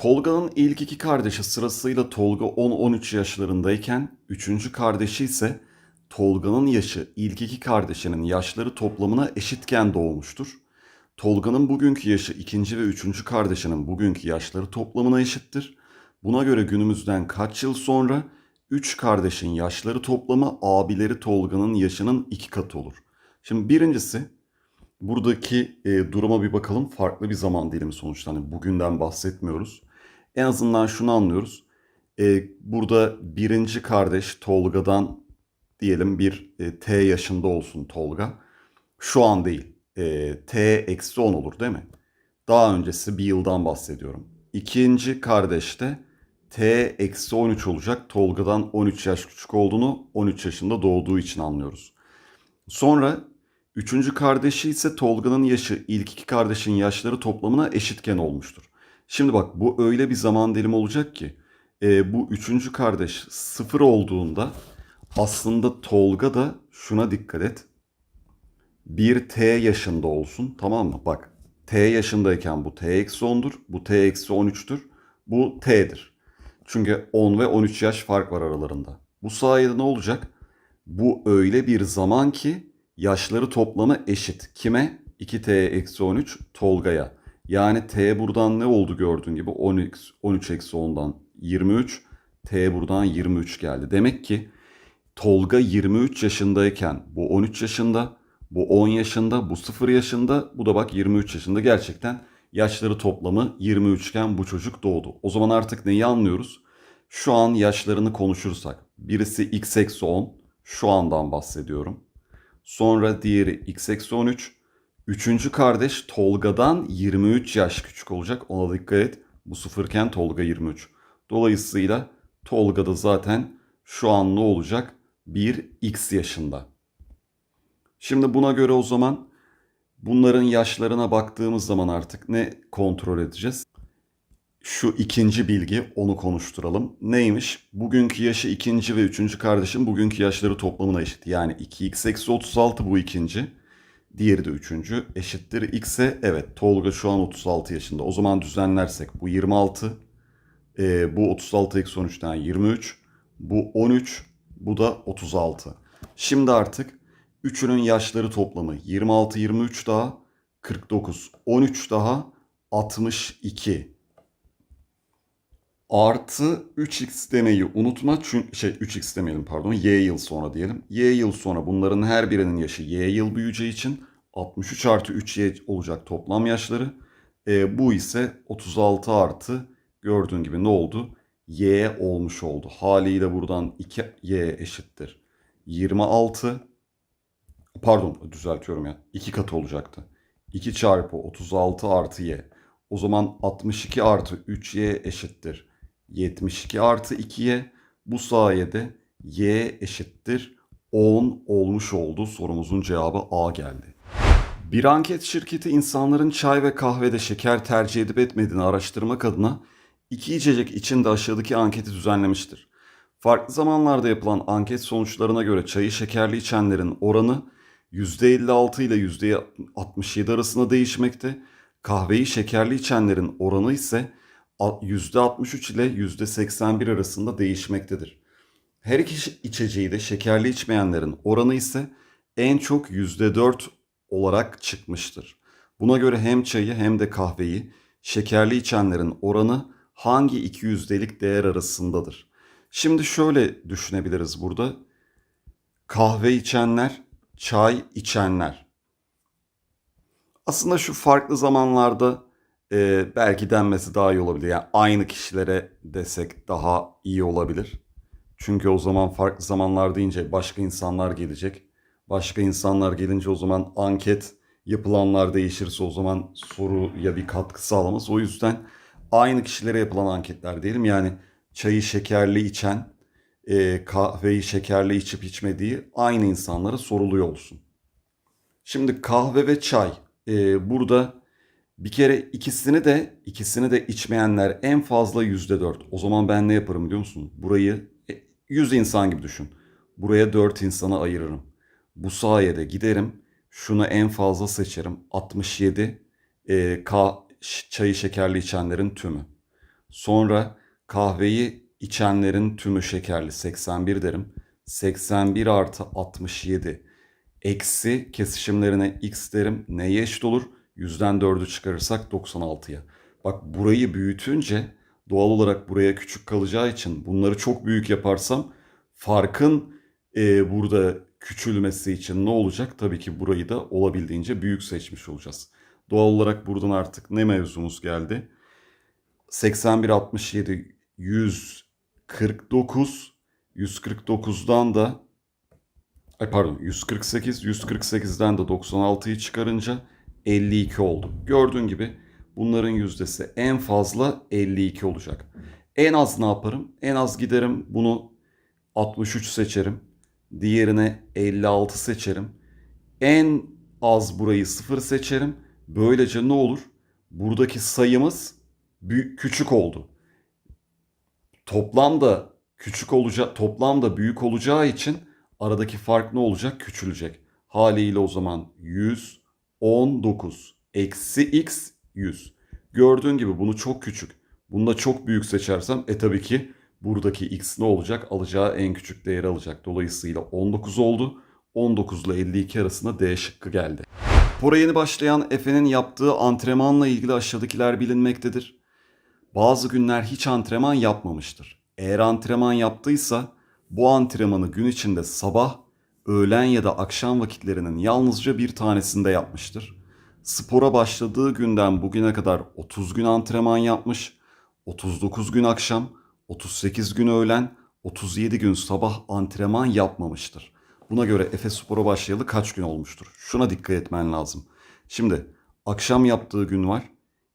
Tolga'nın ilk iki kardeşi sırasıyla Tolga 10-13 yaşlarındayken, üçüncü kardeşi ise Tolga'nın yaşı ilk iki kardeşinin yaşları toplamına eşitken doğmuştur. Tolga'nın bugünkü yaşı ikinci ve üçüncü kardeşinin bugünkü yaşları toplamına eşittir. Buna göre günümüzden kaç yıl sonra üç kardeşin yaşları toplamı abileri Tolga'nın yaşının iki katı olur. Şimdi birincisi buradaki e, duruma bir bakalım. Farklı bir zaman dilimi sonuçta. Hani bugünden bahsetmiyoruz. En azından şunu anlıyoruz. E, burada birinci kardeş Tolga'dan diyelim bir e, T yaşında olsun Tolga. Şu an değil. E, T eksi 10 olur değil mi? Daha öncesi bir yıldan bahsediyorum. İkinci kardeş de T eksi 13 olacak. Tolga'dan 13 yaş küçük olduğunu 13 yaşında doğduğu için anlıyoruz. Sonra üçüncü kardeşi ise Tolga'nın yaşı ilk iki kardeşin yaşları toplamına eşitken olmuştur. Şimdi bak bu öyle bir zaman dilimi olacak ki e, bu üçüncü kardeş sıfır olduğunda aslında Tolga da şuna dikkat et. Bir T yaşında olsun tamam mı? Bak T yaşındayken bu T eksi 10'dur. Bu T eksi 13'tür. Bu T'dir. Çünkü 10 ve 13 yaş fark var aralarında. Bu sayede ne olacak? Bu öyle bir zaman ki yaşları toplamı eşit. Kime? 2T eksi 13 Tolga'ya. Yani T buradan ne oldu gördüğün gibi 13, 13 eksi 10'dan 23. T buradan 23 geldi. Demek ki Tolga 23 yaşındayken bu 13 yaşında, bu 10 yaşında, bu 0 yaşında, bu da bak 23 yaşında gerçekten yaşları toplamı 23 iken bu çocuk doğdu. O zaman artık neyi anlıyoruz? Şu an yaşlarını konuşursak birisi x eksi 10 şu andan bahsediyorum. Sonra diğeri x eksi 13. Üçüncü kardeş Tolga'dan 23 yaş küçük olacak. Ona dikkat et. Bu sıfırken Tolga 23. Dolayısıyla Tolga da zaten şu an ne olacak? Bir x yaşında. Şimdi buna göre o zaman bunların yaşlarına baktığımız zaman artık ne kontrol edeceğiz? Şu ikinci bilgi onu konuşturalım. Neymiş? Bugünkü yaşı ikinci ve üçüncü kardeşin bugünkü yaşları toplamına eşit. Yani 2x eksi 36 bu ikinci. Diğeri de üçüncü. Eşittir x'e. Evet Tolga şu an 36 yaşında. O zaman düzenlersek bu 26. e, bu 36 eksi 13'ten 23. Bu 13. Bu da 36. Şimdi artık üçünün yaşları toplamı 26, 23 daha 49, 13 daha 62 artı 3x demeyi unutma. Çünkü şey 3x demeyelim pardon. Y yıl sonra diyelim. Y yıl sonra bunların her birinin yaşı Y yıl büyüyeceği için 63 artı 3Y olacak toplam yaşları. E, bu ise 36 artı gördüğün gibi ne oldu? Y olmuş oldu. Haliyle buradan 2Y eşittir. 26 pardon düzeltiyorum ya. 2 katı olacaktı. 2 çarpı 36 artı Y. O zaman 62 artı 3Y eşittir. 72 artı 2'ye bu sayede y eşittir 10 olmuş oldu. Sorumuzun cevabı A geldi. Bir anket şirketi insanların çay ve kahvede şeker tercih edip etmediğini araştırmak adına iki içecek için de aşağıdaki anketi düzenlemiştir. Farklı zamanlarda yapılan anket sonuçlarına göre çayı şekerli içenlerin oranı %56 ile %67 arasında değişmekte. Kahveyi şekerli içenlerin oranı ise %63 ile %81 arasında değişmektedir. Her iki içeceği de şekerli içmeyenlerin oranı ise en çok %4 olarak çıkmıştır. Buna göre hem çayı hem de kahveyi şekerli içenlerin oranı hangi iki yüzdelik değer arasındadır? Şimdi şöyle düşünebiliriz burada. Kahve içenler, çay içenler. Aslında şu farklı zamanlarda e, belki denmesi daha iyi olabilir. Yani aynı kişilere desek daha iyi olabilir. Çünkü o zaman farklı zamanlar deyince başka insanlar gelecek. Başka insanlar gelince o zaman anket yapılanlar değişirse o zaman soruya bir katkı sağlamaz. O yüzden aynı kişilere yapılan anketler diyelim. Yani çayı şekerli içen, e, kahveyi şekerli içip içmediği aynı insanlara soruluyor olsun. Şimdi kahve ve çay. E, burada bir kere ikisini de ikisini de içmeyenler en fazla yüzde dört. O zaman ben ne yaparım biliyor musun? Burayı 100 insan gibi düşün. Buraya 4 insana ayırırım. Bu sayede giderim. Şunu en fazla seçerim. 67 e, K çayı şekerli içenlerin tümü. Sonra kahveyi içenlerin tümü şekerli 81 derim. 81 artı 67 eksi kesişimlerine x derim. Neye eşit olur? Yüzden 4'ü çıkarırsak 96'ya. Bak burayı büyütünce doğal olarak buraya küçük kalacağı için bunları çok büyük yaparsam farkın e, burada küçülmesi için ne olacak? Tabii ki burayı da olabildiğince büyük seçmiş olacağız. Doğal olarak buradan artık ne mevzumuz geldi? 81, 67, 149. 149'dan da ay pardon 148, 148'den de 96'yı çıkarınca 52 oldu. Gördüğün gibi bunların yüzdesi en fazla 52 olacak. En az ne yaparım? En az giderim bunu 63 seçerim. Diğerine 56 seçerim. En az burayı 0 seçerim. Böylece ne olur? Buradaki sayımız büyük, küçük oldu. Toplamda küçük olacak, toplamda büyük olacağı için aradaki fark ne olacak? Küçülecek. Haliyle o zaman 119 eksi x 100. Gördüğün gibi bunu çok küçük. Bunu da çok büyük seçersem e tabii ki buradaki x ne olacak? Alacağı en küçük değeri alacak. Dolayısıyla 19 oldu. 19 ile 52 arasında D şıkkı geldi. Spora yeni başlayan Efe'nin yaptığı antrenmanla ilgili aşağıdakiler bilinmektedir. Bazı günler hiç antrenman yapmamıştır. Eğer antrenman yaptıysa bu antrenmanı gün içinde sabah, öğlen ya da akşam vakitlerinin yalnızca bir tanesinde yapmıştır. Spora başladığı günden bugüne kadar 30 gün antrenman yapmış, 39 gün akşam, 38 gün öğlen, 37 gün sabah antrenman yapmamıştır. Buna göre Efe Spor'a başlayalı kaç gün olmuştur? Şuna dikkat etmen lazım. Şimdi akşam yaptığı gün var,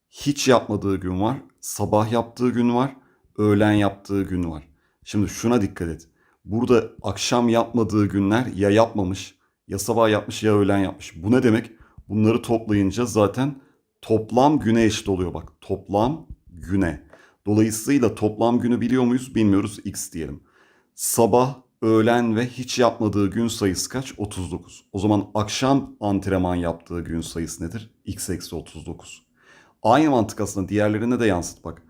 hiç yapmadığı gün var, sabah yaptığı gün var, öğlen yaptığı gün var. Şimdi şuna dikkat et. Burada akşam yapmadığı günler ya yapmamış, ya sabah yapmış ya öğlen yapmış. Bu ne demek? Bunları toplayınca zaten toplam güne eşit oluyor bak. Toplam güne. Dolayısıyla toplam günü biliyor muyuz? Bilmiyoruz. X diyelim. Sabah, öğlen ve hiç yapmadığı gün sayısı kaç? 39. O zaman akşam antrenman yaptığı gün sayısı nedir? X eksi 39. Aynı mantık aslında diğerlerine de yansıt bak.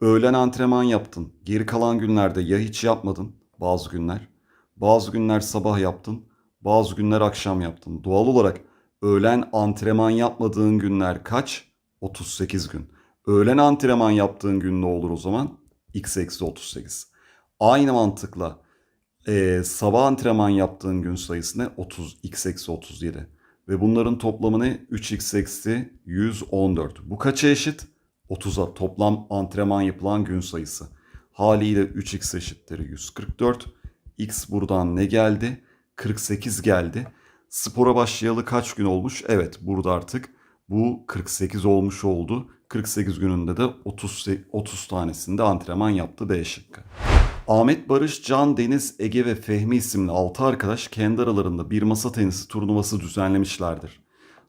Öğlen antrenman yaptın. Geri kalan günlerde ya hiç yapmadın bazı günler. Bazı günler sabah yaptın. Bazı günler akşam yaptın. Doğal olarak öğlen antrenman yapmadığın günler kaç? 38 gün. Öğlen antrenman yaptığın gün ne olur o zaman? X eksi 38. Aynı mantıkla e, sabah antrenman yaptığın gün sayısı ne? 30, x eksi 37. Ve bunların toplamı ne? 3x eksi 114. Bu kaça eşit? 30'a toplam antrenman yapılan gün sayısı. Haliyle 3x eşittir 144. X buradan ne geldi? 48 geldi. Spora başlayalı kaç gün olmuş? Evet burada artık bu 48 olmuş oldu. 48 gününde de 30, 30 tanesinde antrenman yaptı B şıkkı. Ahmet Barış, Can Deniz, Ege ve Fehmi isimli 6 arkadaş kendi aralarında bir masa tenisi turnuvası düzenlemişlerdir.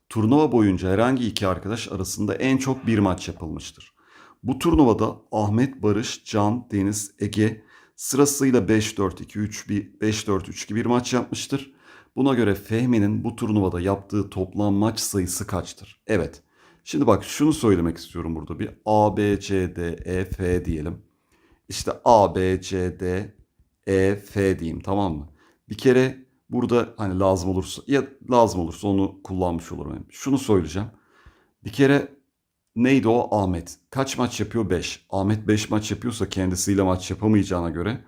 Turnuva boyunca herhangi iki arkadaş arasında en çok bir maç yapılmıştır. Bu turnuvada Ahmet, Barış, Can, Deniz, Ege sırasıyla 5-4-2-3 5-4-3-2 bir maç yapmıştır. Buna göre Fehmi'nin bu turnuvada yaptığı toplam maç sayısı kaçtır? Evet. Şimdi bak şunu söylemek istiyorum burada bir A, B, C, D, E, F diyelim. İşte A, B, C, D, E, F diyeyim tamam mı? Bir kere burada hani lazım olursa ya lazım olursa onu kullanmış olurum. Şunu söyleyeceğim. Bir kere neydi o Ahmet? Kaç maç yapıyor? 5. Ahmet 5 maç yapıyorsa kendisiyle maç yapamayacağına göre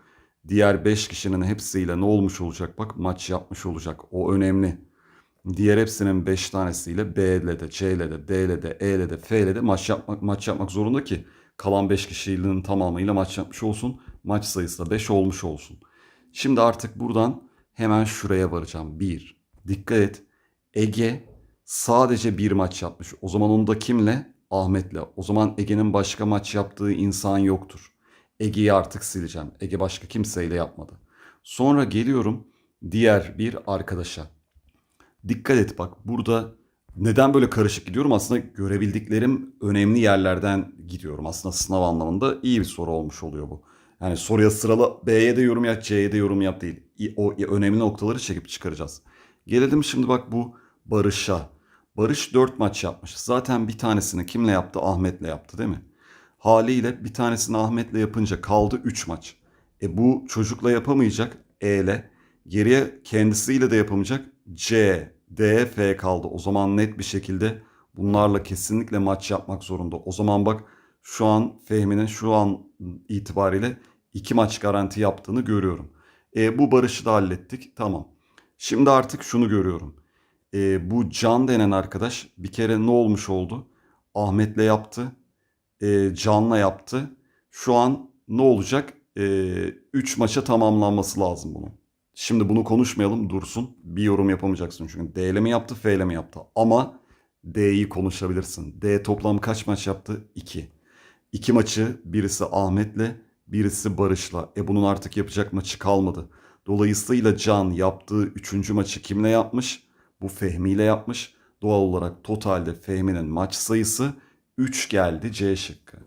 diğer 5 kişinin hepsiyle ne olmuş olacak? Bak maç yapmış olacak. O önemli. Diğer hepsinin 5 tanesiyle B ile de, C ile de, D ile de, E ile de, F ile de maç yapmak, maç yapmak zorunda ki kalan 5 kişinin tamamıyla maç yapmış olsun. Maç sayısı da 5 olmuş olsun. Şimdi artık buradan hemen şuraya varacağım. 1. Dikkat et. Ege sadece bir maç yapmış. O zaman onu da kimle? Ahmet'le. O zaman Ege'nin başka maç yaptığı insan yoktur. Ege'yi artık sileceğim. Ege başka kimseyle yapmadı. Sonra geliyorum diğer bir arkadaşa. Dikkat et bak burada neden böyle karışık gidiyorum? Aslında görebildiklerim önemli yerlerden gidiyorum. Aslında sınav anlamında iyi bir soru olmuş oluyor bu. Yani soruya sıralı B'ye de yorum yap, C'ye de yorum yap değil. O önemli noktaları çekip çıkaracağız. Gelelim şimdi bak bu Barış'a. Barış 4 maç yapmış. Zaten bir tanesini kimle yaptı? Ahmet'le yaptı değil mi? Haliyle bir tanesini Ahmet'le yapınca kaldı 3 maç. E bu çocukla yapamayacak E ile. Geriye kendisiyle de yapamayacak C, D, F kaldı. O zaman net bir şekilde bunlarla kesinlikle maç yapmak zorunda. O zaman bak şu an Fehmi'nin şu an itibariyle iki maç garanti yaptığını görüyorum. E, bu barışı da hallettik. Tamam. Şimdi artık şunu görüyorum. E, bu Can denen arkadaş bir kere ne olmuş oldu? Ahmet'le yaptı. E, Can'la yaptı. Şu an ne olacak? 3 maça tamamlanması lazım bunun. Şimdi bunu konuşmayalım dursun. Bir yorum yapamayacaksın çünkü. D ile mi yaptı F ile mi yaptı? Ama D'yi konuşabilirsin. D toplam kaç maç yaptı? 2. İki maçı birisi Ahmet'le birisi Barış'la. E bunun artık yapacak maçı kalmadı. Dolayısıyla Can yaptığı üçüncü maçı kimle yapmış? Bu Fehmi ile yapmış. Doğal olarak totalde Fehmi'nin maç sayısı 3 geldi C şıkkı.